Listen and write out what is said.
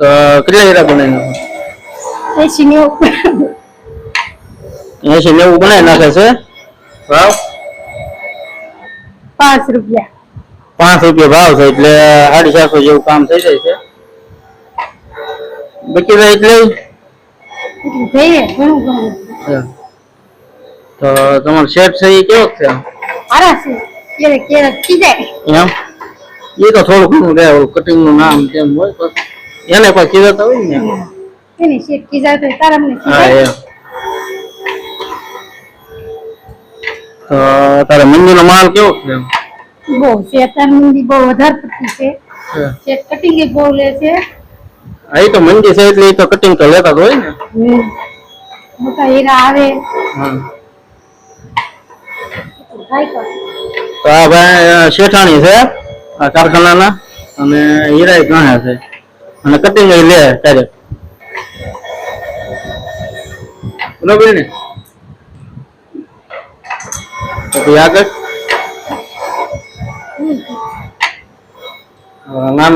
તો કેટલા હીરા બનાવી એસી નેવું એસી નેવું બનાવી નાખે છે? ભાવ? પાંચ રૂપિયા. પાંચ રૂપિયા ભાવ છે એટલે સાડી ચારસો જેવું કામ થઈ જાય છે. બાકી તો એટલે તો તમારો સેટ છે એ કેવો છે? એમ? એ તો થોડું ઘણું રહે કટિંગનું નામ તેમ હોય એને પણ તો હોય ને? એની શેઠ કીધા તો તારા મને હા એ તો તારે મંદિર નો માલ કેવો છે બહુ શેતાન મંદિર બહુ વધારે પડતી છે. શેઠ કટિંગ એ બહુ લે છે. હા તો મંદિર છે એટલે એ તો કટિંગ તો લેતા હોય ને. મોટા હીરા આવે. હા. તો તો આ ભાઈ શેઠાણી છે આ કારખાનાના અને હીરા ઘણા છે. અને કટિંગ લે તારે. બરોબર ને? પછી આગળ. નામ